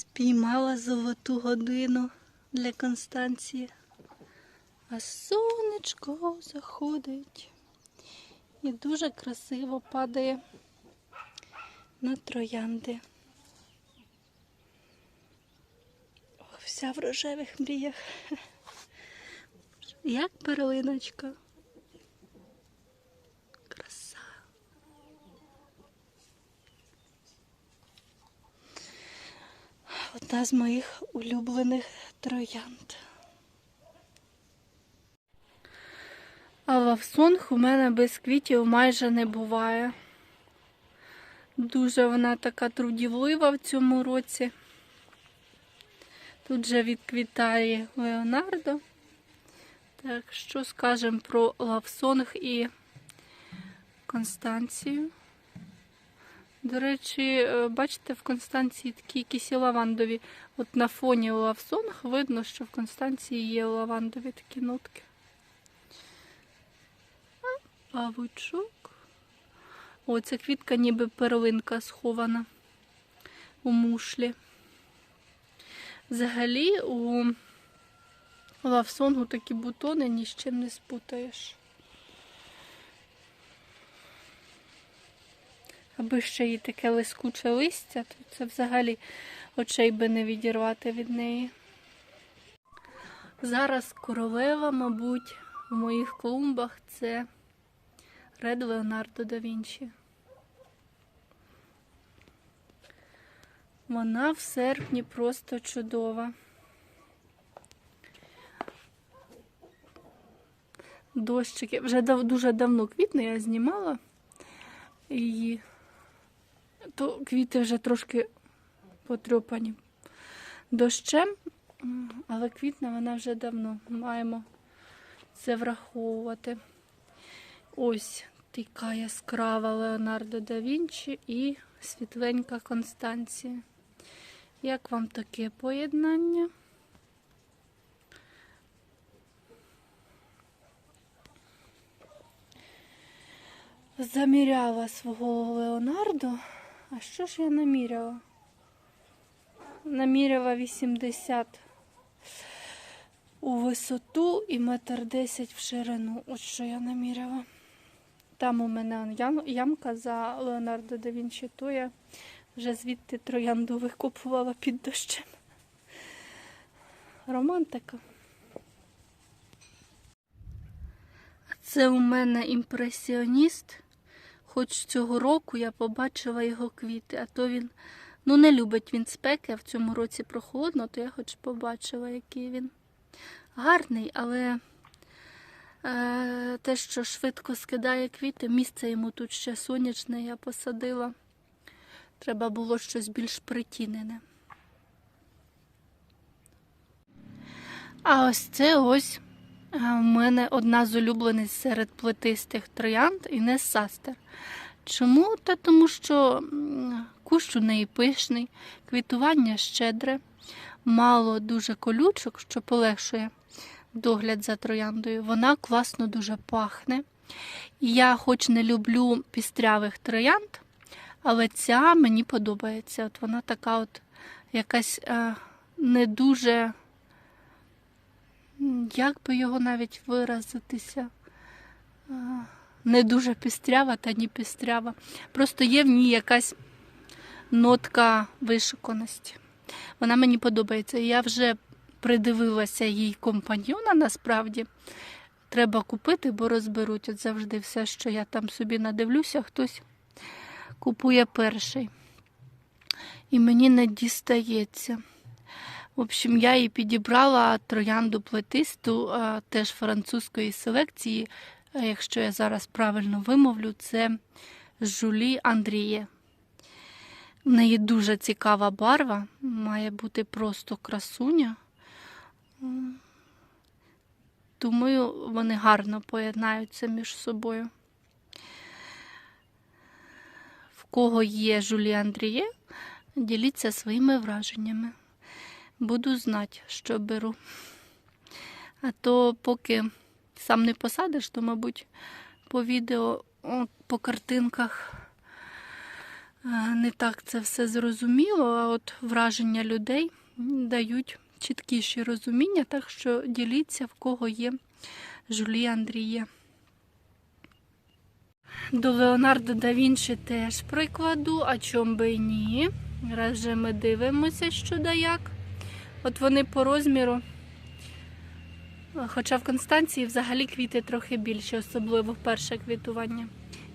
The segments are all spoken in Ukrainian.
Спіймала золоту годину для Констанції. А сонечко заходить і дуже красиво падає на троянди. Ох, вся в рожевих мріях. Як перлиночка. Одна з моїх улюблених троянд. А лавсонг у мене без квітів майже не буває. Дуже вона така трудівлива в цьому році. Тут же відквітає Леонардо. Так, що скажемо про лавсонг і Констанцію? До речі, е, бачите, в Констанції такі якісь лавандові. От на фоні лавсонг видно, що в Констанції є лавандові такі нотки. Павучок. О, ця квітка ніби перлинка схована у мушлі. Взагалі у лавсонгу такі бутони ні з чим не спутаєш. Аби ще їй таке лискуче листя, то це взагалі очей би не відірвати від неї. Зараз королева, мабуть, в моїх клумбах це Ред Леонардо да Вінчі. Вона в серпні просто чудова. Дощики. Вже дуже давно квітне я знімала її. То квіти вже трошки потрьопані дощем, але квітне вона вже давно. Маємо це враховувати. Ось така яскрава Леонардо да Вінчі і світленька Констанція. Як вам таке поєднання? Заміряла свого Леонардо. А що ж я наміряла? Наміряла 80 у висоту і метр 10 в ширину. От що я наміряла. Там у мене ямка за Леонардо да Вінчі, то я вже звідти троянду викопувала під дощем. Романтика. Це у мене імпресіоніст. Хоч цього року я побачила його квіти, а то він ну не любить він спеки, а в цьому році прохолодно, то я хоч побачила, який він гарний, але е, те, що швидко скидає квіти, місце йому тут ще сонячне, я посадила. Треба було щось більш притінене. А ось це ось а, в мене одна з улюблених серед плетистих троянд Інес Састер. Чому? Та тому що кущ у неї пишний, квітування щедре, мало дуже колючок, що полегшує догляд за трояндою. Вона класно дуже пахне. І я, хоч не люблю пістрявих троянд, але ця мені подобається. От вона така от якась е, не дуже, як би його навіть виразитися, не дуже пістрява та ні пістрява. Просто є в ній якась нотка вишуканості. Вона мені подобається. Я вже придивилася їй компаньйона насправді. Треба купити, бо розберуть. От завжди все, що я там собі надивлюся, хтось купує перший. І мені не дістається. В общем, я її підібрала троянду плетисту, теж французької селекції. Якщо я зараз правильно вимовлю, це Жулі Андріє. В неї дуже цікава барва, має бути просто красуня. Думаю, вони гарно поєднаються між собою. В кого є Жулі Андріє, діліться своїми враженнями. Буду знати, що беру. А то поки сам не посадиш, то, мабуть, по відео, по картинках е, не так це все зрозуміло, а от враження людей дають чіткіші розуміння, так що діліться, в кого є Жулі Андрія. До Леонардо да Вінчі теж прикладу, а чом би і ні. Раз же ми дивимося, що да як. От вони по розміру. Хоча в Констанції взагалі квіти трохи більші, особливо перше квітування,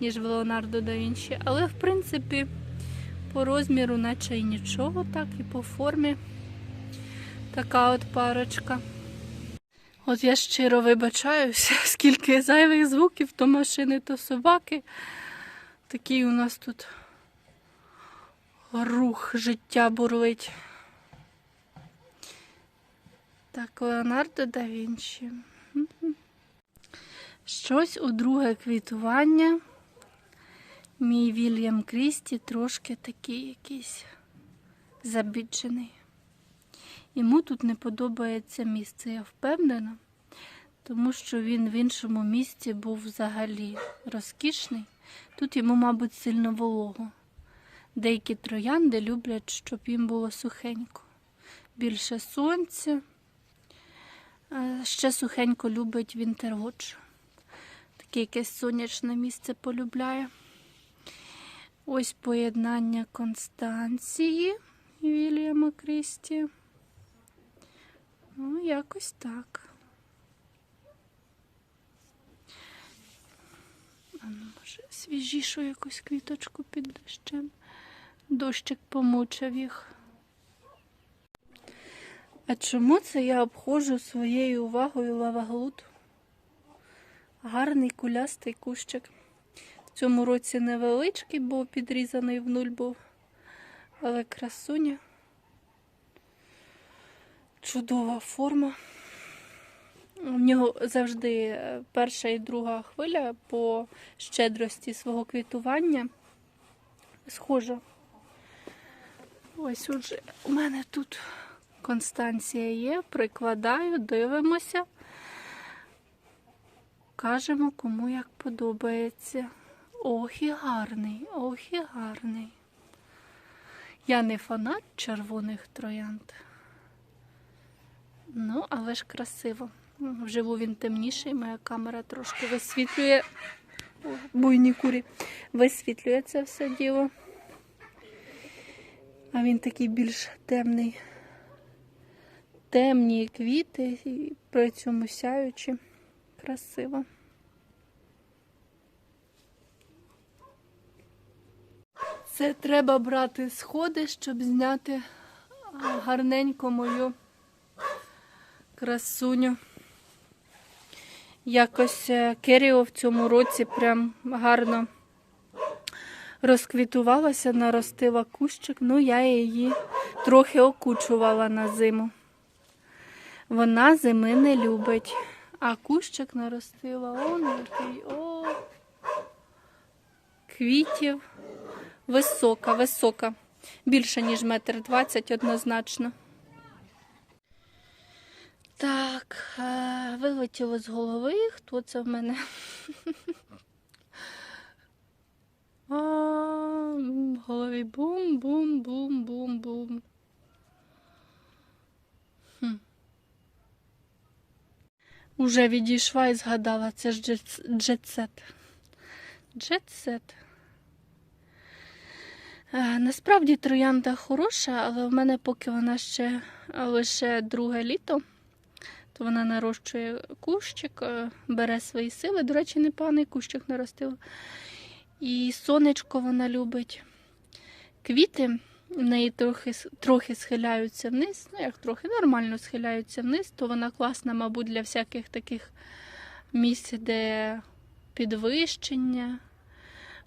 ніж в Леонардо да Вінчі. Але, в принципі, по розміру, наче і нічого, так, і по формі така от парочка. От я щиро вибачаюся, скільки зайвих звуків, то машини, то собаки. Такий у нас тут рух життя бурлить. Так, Леонардо да Вінчі. Щось у друге квітування. Мій Вільям Крісті трошки такий якийсь забіджений. Йому тут не подобається місце, я впевнена, тому що він в іншому місці був взагалі розкішний. Тут йому, мабуть, сильно волого. Деякі троянди люблять, щоб їм було сухенько. Більше сонця. Ще сухенько любить Вінтервудж. Таке якесь сонячне місце полюбляє. Ось поєднання Констанції Вільяма Крісті. Ну, якось так. А ну, може, свіжішу якусь квіточку під дощем. Дощик помучив їх. А чому це я обходжу своєю увагою лаваглут? Гарний кулястий кущик. В цьому році невеличкий, бо підрізаний в нуль був, але красуня. Чудова форма. В нього завжди е, перша і друга хвиля по щедрості свого квітування схожа. Ось отже, у мене тут Констанція є, прикладаю, дивимося. Кажемо, кому як подобається. Ох і гарний, ох і гарний. Я не фанат червоних троянд. Ну, але ж красиво. Вживу він темніший, моя камера трошки висвітлює. Буйні курі. Висвітлює це все діло. А він такий більш темний. Темні квіти і при цьому сяючі. Красиво. Це треба брати сходи, щоб зняти гарненько мою красуню. Якось е, Керіо в цьому році прям гарно розквітувалася, наростила кущик. Ну, я її трохи окучувала на зиму. Вона зими не любить. А кущик наростила он який, о, квітів. Висока, висока. Більше, ніж метр двадцять однозначно. Так, е, вилетіло з голови. Хто це в мене? А, В голові бум-бум-бум-бум-бум. Уже відійшла і згадала, це ж джетсет. Джетсет. Е, Насправді троянда хороша, але в мене поки вона ще лише друге літо, то вона нарощує кущик, е, бере свої сили. До речі, непоганий кущик наростила. І сонечко вона любить. Квіти в неї трохи, трохи схиляються вниз, ну як трохи нормально схиляються вниз, то вона класна, мабуть, для всяких таких місць, де підвищення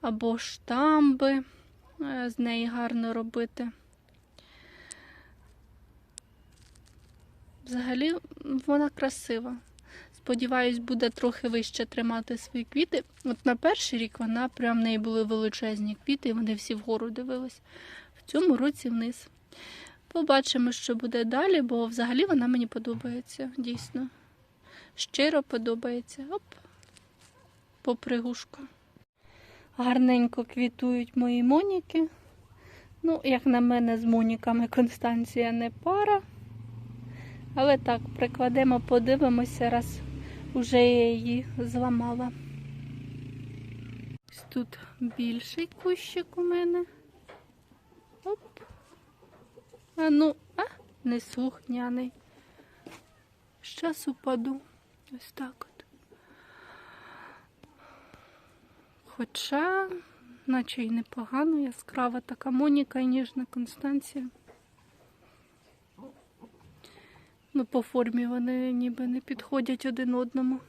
або штамби е, з неї гарно робити. Взагалі вона красива. Сподіваюсь, буде трохи вище тримати свої квіти. От на перший рік вона прям в неї були величезні квіти, і вони всі вгору дивились. Цьому році вниз. Побачимо, що буде далі, бо взагалі вона мені подобається, дійсно. Щиро подобається. Оп, попригушка. Гарненько квітують мої моніки. Ну, як на мене, з Моніками Констанція не пара. Але так, прикладемо, подивимося, раз уже я її зламала. Тут більший кущик у мене. Оп. А ну, а, не слухняний. Щас упаду. Ось так от. Хоча, наче й непогано, яскрава така Моніка і ніжна Констанція. Ну, по формі вони ніби не підходять один одному.